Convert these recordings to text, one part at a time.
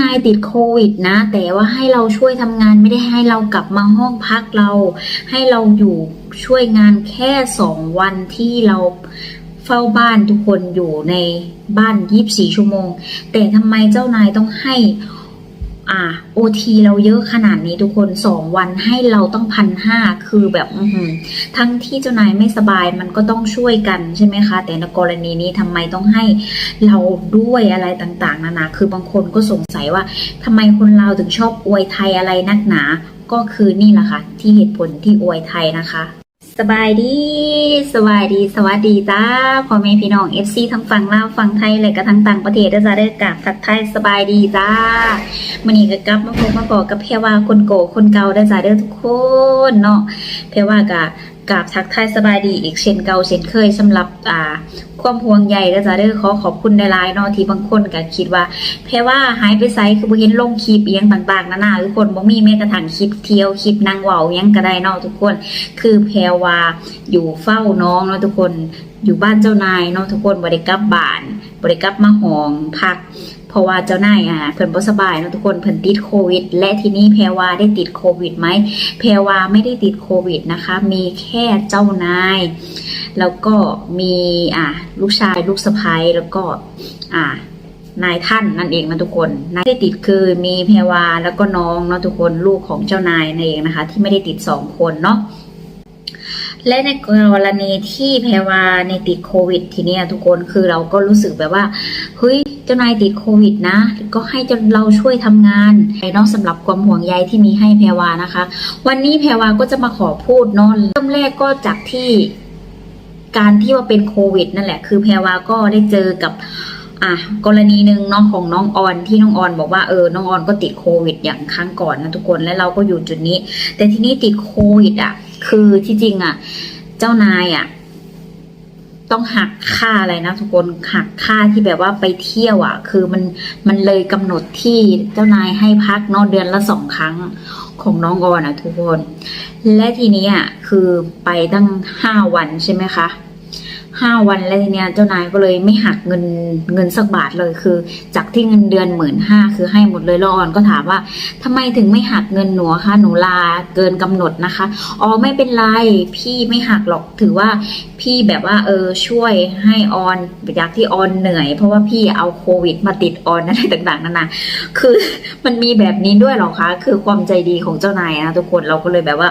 นายติดโควิดนะ แต่ว่าให้เราช่วยทำงานไม่ได้ให้เรากลับมาห้องพักเรา ให้เราอยู่ช่วยงานแค่สองวันที่เราเฝ้าบ้านทุกคนอยู่ในบ้านยีิบสี่ชั่วโมง แต่ทำไมเจ้านายต้องให้ อ่าโอทีเราเยอะขนาดนี้ทุกคนสองวันให้เราต้องพันห้าคือแบบอืทั้งที่เจ้านายไม่สบายมันก็ต้องช่วยกันใช่ไหมคะ แต่ในกรณีนี้ทำไมต้องให้เราด้วยอะไรต่างๆนานาคือบางคนก็สงสัยว่าทำไมคนเราถึงชอบอวยไทยอะไรนักหนา ก็คือนี่แหละค่ะที่เหตุผลที่อวยไทยนะคะ สบายดี สบายดี สวัสดีจ้าพ่อแม่พี่น้องเอฟซีทั้งฝั่งลาวฝั่งไทยและก็ทั้งต่างประเทศด้วยจ้าได้กับทักไทายสบายดีจ้ามันนี้ก็กลับมาพบมาบอกกับเพรว่าคนโกคนเก่าได้อจ้าเด้อทุกคนเนาะเพรว่ากั บกับทักทายสบายดีอีกเช่นเก่าเช่นเคยสำหรับอ่าความห่วงใยเด้อจ้าเด้อขอขอบคุณในไลน์เนาะที่บางคนก็คิดว่าเพรว่าหายไปไสคือบ่เห็นลงคลิปเอียงต่างๆนานาทุกคนบ่มีแม้กระทั่งคลิปเที่ยวคลิปนางเว้าหยังก็ได้เนาะทุกคน คือแพรว่าอยู่เฝ้าน้องเนาะทุกคนอยู่บ้านเจ้านายเนาะทุกคนบ่ได้กลับบ้านบ่ได้กลับมาหองพัก ราะว่าเจ้านายอะเพิ่นบ่สบายเนาะทุกคนเพิ่นติดโควิด และทีนี้แพรว่าได้ติดโควิดไหมแพรว่าไม่ได้ติดโควิดนะคะ มีแค่เจ้านาย แล้วก็มีอะลูกชายลูกสะใภ้แล้วก็อ่านายท่านนั่นเองนะทุกคนนายที่ติดคือมีแพรวาแล้วก็น้องเนาะทุกคนลูกของเจ้านายนั่นเองนะคะ ที่ไม่ได้ติดสองคนเนาะและในกรณีที่แพรวาในติดโควิด ทีเนี้ยทุกคนคือเราก็รู้สึกแบบว่าเฮ้ย เจ้านายติดโควิดนะ ก็ให้เจ้าเราช่วยทำงานเนาะสำหรับความห่วงใยที่มีให้แพรวานะคะ วันนี้แพรวาก็จะมาขอพูดเนาะเริ่มแรกก็จากที่การที่ว่าเป็นโควิด นั่นแหละ คือแพรวาก็ได้เจอกับอะกรณีหนึ่งเนาะของน้องออนที่น้องออนบอกว่าเออน้องออนก็ติดโควิด อย่างครั้งก่อนนะทุกคนและเราก็อยู่จุดนี้ แต่ทีนี้ติดโควิดอะ คือที่จริงอะ เจ้านายอะ ต้องหักค่าอะไรนะทุกคนหักค่าที่แบบว่าไปเที่ยวอะ คือมันมันเลยกำหนดที่เจ้านายให้พักนอกเดือนละสองครั้งของน้องออนอะทุกคน และทีนี้อะคือไปตั้งห้าวันใช่ไหมคะ ห้าวันแล้วทีเนี้ยเจ้านายก็เลยไม่หักเงินเงินสักบาทเลยคือ จากที่เงินเดือนหมื่นห้าคือให้หมดเลยแล้วออนก็ถามว่าทำไมถึงไม่หักเงินหนูคะหนูลาเกินกำหนดนะคะอ๋อไม่เป็นไรพี่ไม่หักหรอกถือว่าพี่แบบว่าเออช่วยให้ออนอยากที่ออนเหนื่อย เพราะว่าพี่เอาโควิดมาติดออนอะไรต่างๆนานาคือมันมีแบบนี้ด้วยหรอคะ คือความใจดีของเจ้านายนะทุกคนเราก็เลยแบบว่า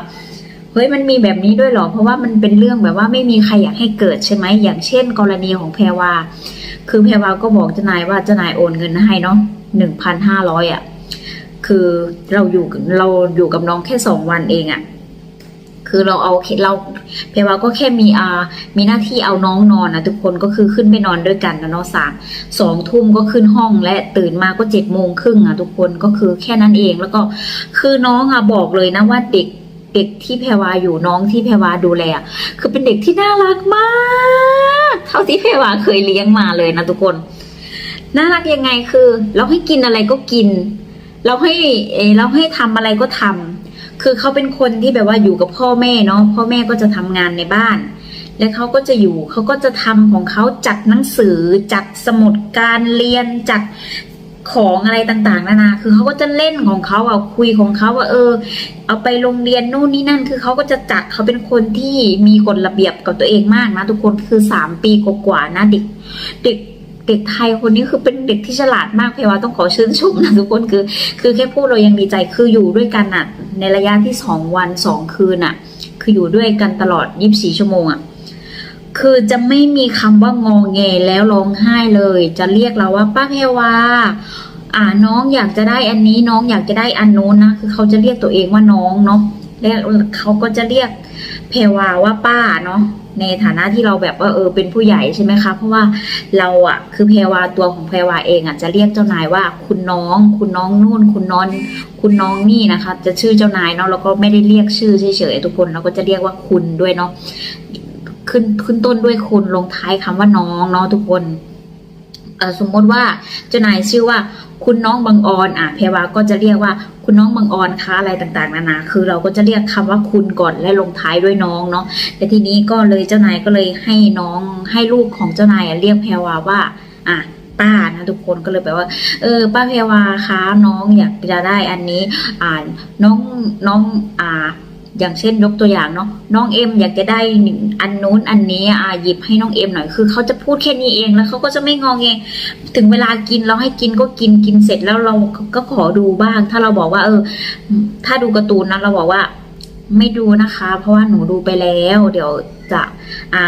เฮ้ยมันมีแบบนี้ด้วยหรอ เพราะว่ามันเป็นเรื่องแบบว่าไม่มีใครอยากให้เกิดใช่ไหมอย่างเช่น กรณีของแพรวา คือแพรวาก็บอกเจ้านายว่าเจ้านายโอนเงินให้เนาะหนึ่งพันห้าร้อยอะคือเราอยู่เราอยู่กับน้องแค่สองวันเองอะ คือเราเอาเราแพรวาก็แค่มีอามีหน้าที่เอาน้องนอนนะทุกคนก็คือขึ้นไปนอนด้วยกันนะเนาะสามสองทุ่มก็ขึ้นห้องและตื่นมาก็เจ็ดโมงครึ่งอะทุกคนก็คือแค่นั้นเองแล้วก็คือน้องอะบอกเลยนะว่าเด็ก เด็กที่แพรวาอยู่น้องที่แพรวาดูแลคือเป็นเด็กที่น่ารักมาก เท่าที่แพรวาเคยเลี้ยงมาเลยนะทุกคน น่ารักยังไงคือ เราให้กินอะไรก็กิน เราให้เออเราให้ทำอะไรก็ทำคือเขาเป็นคนที่แบบว่าอยู่กับพ่อแม่เนาะพ่อแม่ก็จะทำงานในบ้าน และเขาก็จะอยู่เขาก็จะทำของเขาจัดหนังสือจัดสมุดการเรียนจัด ของอะไรต่างๆนานา คือเขาก็จะเล่นของเขาเอาคุยของเขาว่าเออ เอาไปโรงเรียนนู่นนี่นั่น คือเขาก็จะจัดเขาเป็นคนที่มีกฎระเบียบกับตัวเองมากนะทุกคนคือสามปีกว่าๆนะเด็กเด็กเด็กไทยคนนี้คือเป็นเด็กที่ฉลาดมากเพรว่าต้องขอชื่นชมนะทุกคนคือ คือแค่พูดเรายังดีใจคืออยู่ด้วยกันอะในระยะที่สองวันสองคืนอะคืออยู่ด้วยกันตลอดยีิบสี่ชั่วโมงอะ คือจะไม่มีคำว่างองแงแล้วร้องไห้เลย จะเรียกเราว่าป้าเพวาอ่าน้องอยากจะได้อันนี้น้องอยากจะได้อันโน้นนะคือเขาจะเรียกตัวเองว่าน้องเนาะแล้วเขาก็จะเรียกเพวาว่าป้าเนาะในฐานะที่เราแบบว่าเออเป็นผู้ใหญ่ใช่ไหมคะเพราะว่าเราอะคือเพวาตัวของเพวาเองอะจะเรียกเจ้านายว่าคุณน้อง คุณน้องนู่น คุณน้องคุณน้องนี่นะคะ จะชื่อเจ้านายเนาะแล้วก็ไม่ได้เรียกชื่อเฉยๆทุกคนเราก็จะเรียกว่าคุณด้วยเนาะ ขึ้นขึ้นต้นด้วยคุณลงท้ายคำว่าน้องเนาะทุกคนสมมติว่าเจ้านายชื่อว่า คุณน้องบังออนอะเพรวาก็จะเรียกว่าคุณน้องบังออนคะอะไรต่างๆนานาคือเราก็จะเรียกคำว่าคุณก่อนและลงท้ายด้วยน้องเนาะแต่ทีนี้ก็เลยเจ้านายก็เลยให้น้องให้ลูกของเจ้านายเรียกแพรวาว่า อะป้านะทุกคนก็เลยแบบว่า เออ ป้าเพวาคะน้องอยากจะได้อันนี้ อ่านน้องน้องอ่า อย่างเช่นยกตัวอย่างเนาะน้องเอ็มอยากจะได้อันนู้นอันนี้อ่าหยิบให้น้องเอ็มหน่อยคือเขาจะพูดแค่นี้เองแล้วเขาก็จะไม่งอเงถึงเวลากินเราให้กินก็กินกินเสร็จแล้วเราก็ขอดูบ้าง ถ้าเราบอกว่า เออ ถ้าดูการ์ตูนนะเราบอกว่า ไม่ดูนะคะ เพราะว่าหนูดูไปแล้ว เดี๋ยวจะอ่า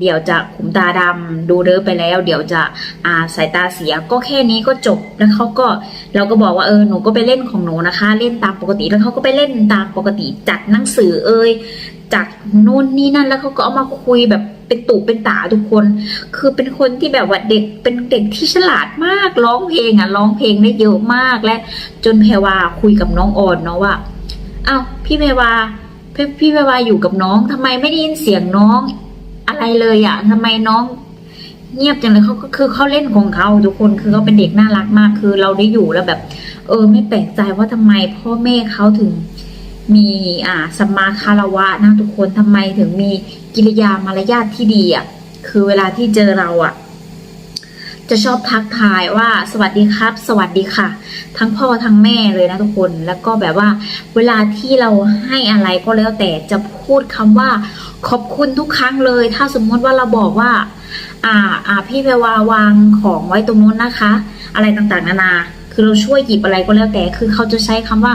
เดี๋ยวจะขุมตาดำดูเด้อไปแล้ว เดี๋ยวจะอ่าสายตาเสียก็แค่นี้ก็จบแล้วเขาก็เราก็บอกว่าเออหนูก็ไปเล่นของหนูนะคะ เล่นตามปกติแล้วเขาก็ไปเล่นตามปกติจัดหนังสือเอ่ยจัดนู่นนี่นั่นแล้วเขาก็เอามาคุยแบบเป็นตุเป็นตาทุกคน คือเป็นคนที่แบบว่าเด็กเป็นเด็กที่ฉลาดมากร้องเพลงอะร้องเพลงได้เยอะมากและ จนแพรวาคุยกับน้องออนเนาะว่าอ้าวพี่แพรวาพี่พี่แพรวาอยู่กับน้องทำไมไม่ได้ยินเสียงน้อง อะไรเลยอะ่ะทำไมน้องเงียบจังเลยเขาก็คือเขาเล่นของเขาทุกคนคือเขาเป็นเด็กน่ารักมาก คือเราได้อยู่แล้วแบบ เออ ไม่แปลกใจว่าทำไมพ่อแม่เขาถึงมีอ่าสัมมาคารวะนะทุกคนทำไมถึงมีกิริยามารยาทที่ดีอะ่ะคือเวลาที่เจอเราอะ จะชอบทักทายว่าสวัสดีครับ สวัสดีค่ะ ทั้งพ่อทั้งแม่เลยนะทุกคนแล้วก็แบบว่า เวลาที่เราให้อะไรก็แล้วแต่จะพูดคำว่า ขอบคุณทุกครั้งเลย ถ้าสมมติว่าเราบอกว่า อ่า อ่า พี่แพรวาวางของไว้ตรงนู้นนะคะ อะไรต่างๆ นานา คือเราช่วยหยิบอะไรก็แล้วแต่ คือเขาจะใช้คำว่า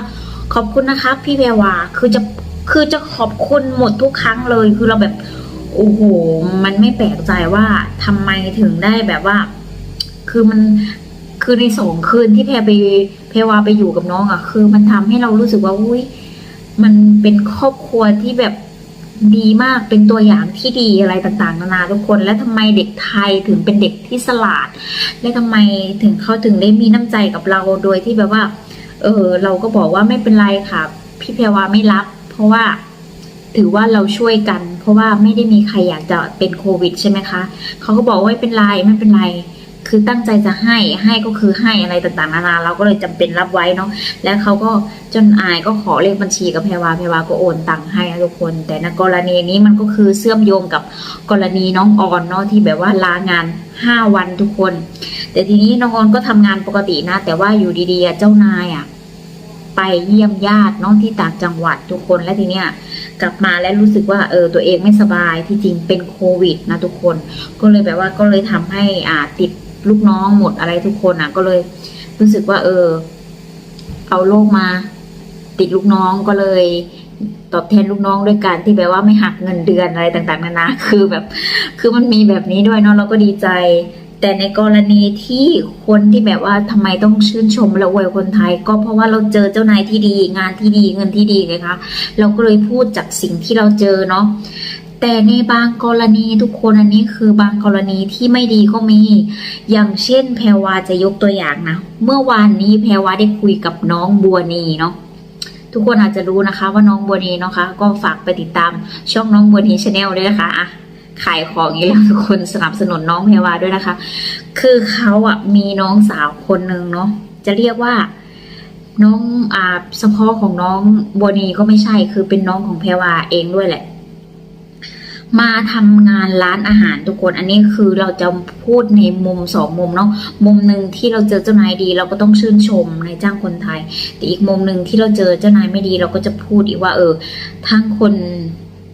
ขอบคุณนะคะ พี่แพรวา คือจะ คือจะขอบคุณหมดทุกครั้งเลย คือเราแบบ โอ้โห มันไม่แปลกใจว่าทำไมถึงได้แบบว่า คือมัน คือในสองคืนที่แพรไป แพรวาไปอยู่กับน้องอะ คือมันทำให้เรารู้สึกว่า อุ้ยมันเป็นครอบครัวที่แบบ ดีมากเป็นตัวอย่างที่ดีอะไรต่างๆ นานาทุกคน และทำไมเด็กไทยถึงเป็นเด็กที่สลาด และทำไมถึงเขาถึงได้มีน้ำใจกับเราโดยที่แบบว่า เออเราก็บอกว่าไม่เป็นไรค่ะ พี่แพรวาไม่รับ เพราะว่าถือว่าเราช่วยกัน เพราะว่าไม่ได้มีใครอยากจะเป็นโควิดใช่ไหมคะเขาก็บอกว่าไม่เป็นไรไม่เป็นไร คือตั้งใจจะให้ให้ก็คือให้อะไรต่างๆนานาเราก็เลยจำเป็นรับไว้เนาะแล้วเขาก็จนอายก็ขอเลขบัญชีกับแพรวาแพรวาก็โอนตังค์ให้นะทุกคน แต่ในกรณีนี้มันก็คือเชื่อมโยงกับกรณีน้องออนเนาะที่แบบว่าลางาน 5 วันทุกคน แต่ทีนี้น้องออนก็ทำงานปกตินะ แต่ว่าอยู่ดีๆเจ้านายอะไปเยี่ยมญาติน้องที่ต่างจังหวัดทุกคนและทีเนี้ยกลับมาแล้วรู้สึกว่าเออตัวเองไม่สบายที่จริงเป็นโควิดนะทุกคน ก็เลยแบบว่าก็เลยทำให้อ่าติด ลูกน้องหมดอะไรทุกคนอะ ก็เลยรู้สึกว่า เออ เอาโรคมา ติดลูกน้องก็เลย ตอบแทนลูกน้องด้วยการที่แบบว่าไม่หักเงินเดือนอะไรต่างๆนานาคือแบบ คือมันมีแบบนี้ด้วยเนาะเราก็ดีใจ แต่ในกรณีที่คนที่แบบว่าทำไมต้องชื่นชมและอวยคนไทย ก็เพราะว่าเราเจอเจ้านายที่ดี งานที่ดีเงินที่ดีไงคะเราก็เลยพูดจากสิ่งที่เราเจอเนาะ แต่ในบางกรณีทุกคนอันนี้คือบางกรณีที่ไม่ดีก็มี อย่างเช่นแพรวาจะยกตัวอย่างนะ เมื่อวานนี้แพรวาได้คุยกับน้องบัวนีเนาะทุกคนอาจจะรู้นะคะ ว่าน้องบัวนีเนาะคะ ก็ฝากไปติดตามช่องน้องบัวนีชาแนลด้วยนะคะอะขายของอีกแล้วทุกคนสนับสนุนน้องเพรวาด้วยนะคะ คือเขาอะมีน้องสาวคนหนึ่งเนาะจะเรียกว่าน้องอ่าเฉพาะของน้องบัวนีก็ไม่ใช่คือเป็นน้องของเพรวาเองด้วยแหละ มาทำงานร้านอาหารทุกคน อันนี้คือเราจะพูดในมุมสองมุมเนาะมุมหนึ่งที่เราเจอเจ้านายดี เราก็ต้องชื่นชมในจ้างคนไทย แต่อีกมุมหนึ่งที่เราเจอเจ้านายไม่ดี เราก็จะพูดอีกว่า เออ ทั้งคน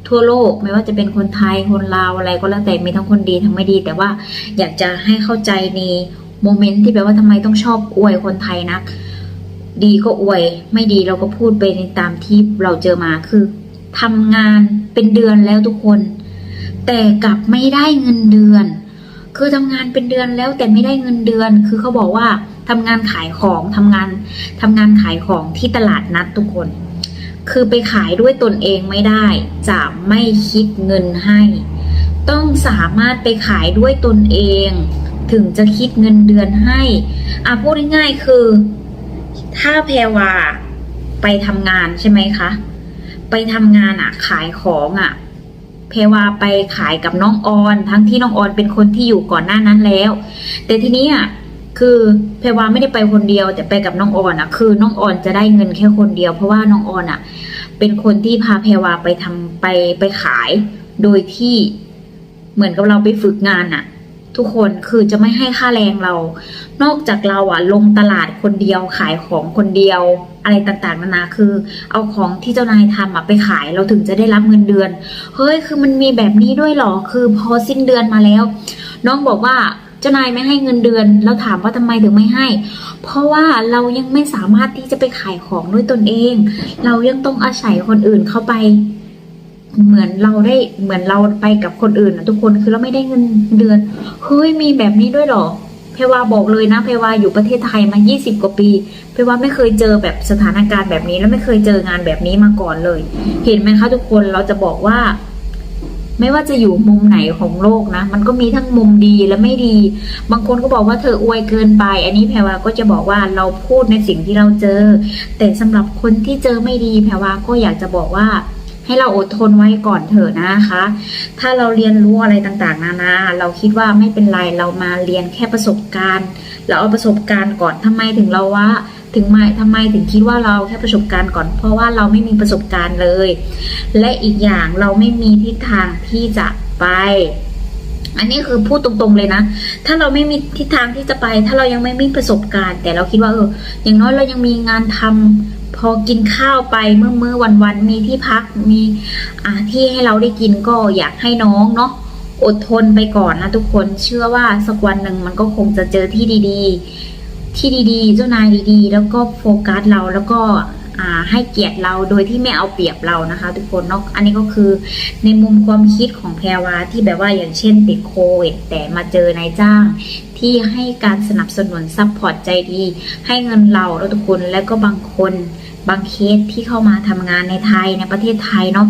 ทั่วโลกไม่ว่าจะเป็นคนไทยคนลาวอะไรก็แล้วแต่มีทั้งคนดีทั้งไม่ดี แต่ว่าอยากจะให้เข้าใจในโมเมนต์ที่แบบว่าทำไมต้องชอบอวยคนไทยนัก ดีก็อวย ไม่ดีเราก็พูดไปในตามที่เราเจอมาคือทำงานเป็นเดือนแล้วทุกคน แต่กลับไม่ได้เงินเดือน คือทำงานเป็นเดือนแล้วแต่ไม่ได้เงินเดือน คือเขาบอกว่าทำงานขายของทำงานทำงานขายของที่ตลาดนัดทุกคน คือไปขายด้วยตนเองไม่ได้ จะไม่คิดเงินให้ ต้องสามารถไปขายด้วยตนเอง ถึงจะคิดเงินเดือนให้อะพูดง่ายๆคือ ถ้าแพรวาไปทำงานใช่ไหมคะ ไปทำงานอะ ขายของอะ เพวาไปขายกับน้องออนทั้งที่น้องออนเป็นคนที่อยู่ก่อนหน้านั้นแล้ว แต่ทีนี้อะคือเพวาไม่ได้ไปคนเดียวแต่ไปกับน้องออนอะ คือน้องออนจะได้เงินแค่คนเดียว เพราะว่าน้องออนอะ เป็นคนที่พาเพวาไปทำไปไปขาย โดยที่เหมือนกับเราไปฝึกงานอะ ทุกคนคือจะไม่ให้ค่าแรงเรา นอกจากเราอะลงตลาดคนเดียวขายของคนเดียว อะไรต่างๆนานาคือ เอาของที่เจ้านายทำอะไปขายเราถึงจะได้รับเงินเดือน เฮ้ยคือมันมีแบบนี้ด้วยหรอคือพอสิ้นเดือนมาแล้ว น้องบอกว่าเจ้านายไม่ให้เงินเดือนแล้วถามว่าทำไมถึงไม่ให้ เพราะว่าเรายังไม่สามารถที่จะไปขายของด้วยตนเอง เรายังต้องอาศัยคนอื่นเข้าไป เหมือนเราได้เหมือนเราไปกับคนอื่นนะทุกคนคือเราไม่ได้เงินเดือนเฮ้ยมีแบบนี้ด้วยหรอเพวาบอกเลยนะเพวาอยู่ประเทศไทยมา 20 กว่าปีเพวาไม่เคยเจอแบบสถานการณ์แบบนี้ แล้วไม่เคยเจองานแบบนี้มาก่อนเลย เห็นไหมคะทุกคนเราจะบอกว่า ไม่ว่าจะอยู่มุมไหนของโลกนะ มันก็มีทั้งมุมดีและไม่ดี บางคนก็บอกว่าเธออวยเกินไป อันนี้แพรวาก็จะบอกว่าเราพูดในสิ่งที่เราเจอ แต่สำหรับคนที่เจอไม่ดีแพรวาก็อยากจะบอกว่า ให้เราอดทนไว้ก่อนเถอะนะคะ ถ้าเราเรียนรู้อะไรต่างๆ นานา เราคิดว่าไม่เป็นไร เรามาเรียนแค่ประสบการณ์ เราเอาประสบการณ์ก่อนทำไมถึงเราว่า ถึงไม่ทำไมถึงคิดว่าเราแค่ประสบการณ์ก่อน เพราะว่าเราไม่มีประสบการณ์เลย และอีกอย่างเราไม่มีทิศทางที่จะไปอันนี้คือพูดตรงๆเลยนะ ถ้าเราไม่มีทิศทางที่จะไป ถ้าเรายังไม่มีประสบการณ์ แต่เราคิดว่าเออ อย่างน้อยเรายังมีงานทำ พอกินข้าวไปเมื่อเมื่อวันวันมีที่พักมีอ่าที่ให้เราได้กินก็อยากให้น้องเนาะอดทนไปก่อนนะทุกคนเชื่อว่าสักวันหนึ่งมันก็คงจะเจอที่ดีๆ ที่ดีๆ เจ้านายดีๆ แล้วก็โฟกัสเราแล้วก็ให้เกียรติเราโดยที่ไม่เอาเปรียบเรานะคะ ทุกคนเนาะอันนี้ก็คือในมุมความคิดของแพรวาที่แบบว่าอย่างเช่นติดโควิดแต่มาเจอนายจ้าง ที่ให้การสนับสนุนซัพพอร์ตใจดี ให้เงินเราแล้วทุกคนแล้วก็บางคนบางเคสที่เข้ามาทำงานในไทยในประเทศไทยเนาะ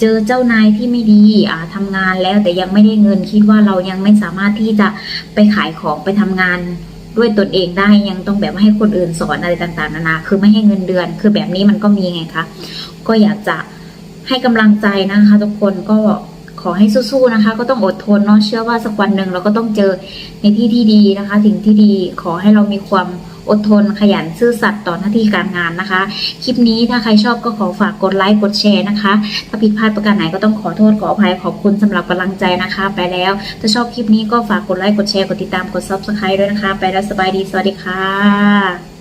เจอเจ้านายที่ไม่ดีอ่าทำงานแล้วแต่ยังไม่ได้เงินคิดว่าเรายังไม่สามารถที่จะไปขายของไปทำงานด้วยตนเองได้ยังต้องแบบว่าให้คนอื่นสอนอะไรต่างๆนานาคือไม่ให้เงินเดือน คือแบบนี้มันก็มีไงคะก็อยากจะให้กำลังใจนะคะ ทุกคนก็ ขอให้สู้ๆนะคะ ก็ต้องอดทนเนาะเชื่อว่าสักวันหนึ่งเราก็ต้องเจอในที่ที่ดีนะคะสิ่งที่ดีขอให้เรามีความอดทนขยันซื่อสัตย์ต่อหน้าที่การงานนะคะ คลิปนี้ถ้าใครชอบก็ขอฝากกดไลค์กดแชร์นะคะ ถ้าผิดพลาดประการไหนก็ต้องขอโทษขออภัยขอบคุณสำหรับกำลังใจนะคะ ไปแล้ว ถ้าชอบคลิปนี้ก็ฝากกดไลค์กดแชร์กดติดตามกด subscribe ด้วยนะคะ ไปแล้วสบายดีสวัสดีค่ะ